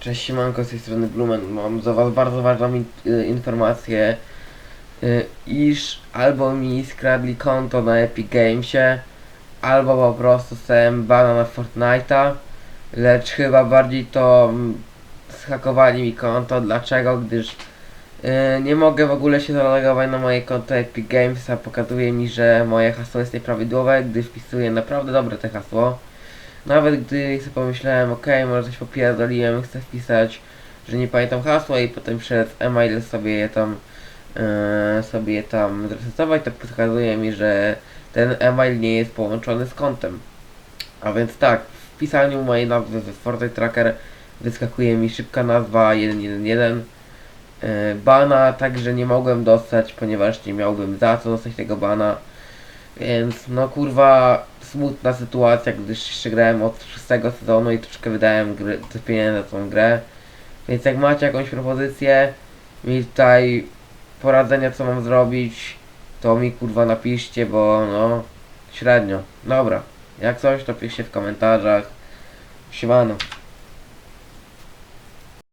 Cześć siemanko, z tej strony Blumen. Mam za was bardzo ważną in y, informację, y, iż albo mi skradli konto na Epic Gamesie, albo po prostu dostałem bana na Fortnite'a, lecz chyba bardziej to mm, zhakowali mi konto. Dlaczego? Gdyż y, nie mogę w ogóle się zalogować na moje konto Epic Games, a pokazuje mi, że moje hasło jest nieprawidłowe, gdy wpisuję naprawdę dobre te hasło. Nawet gdy sobie pomyślałem, ok, może coś popierdoliłem, chcę wpisać, że nie pamiętam hasła i potem przez e-mail sobie je tam e, sobie je tam zresetować, to pokazuje mi, że ten e-mail nie jest połączony z kontem. A więc tak, w wpisaniu mojej nazwy w Fortnite Tracker wyskakuje mi szybka nazwa 111 e, bana, także nie mogłem dostać, ponieważ nie miałbym za co dostać tego bana. Więc no kurwa smutna sytuacja, gdyż jeszcze grałem od szóstego sezonu i troszkę wydałem gry, te pieniądze na tą grę. Więc jak macie jakąś propozycję, mi tutaj poradzenia co mam zrobić, to mi kurwa napiszcie, bo no średnio. Dobra, jak coś to piszcie w komentarzach. Siemano.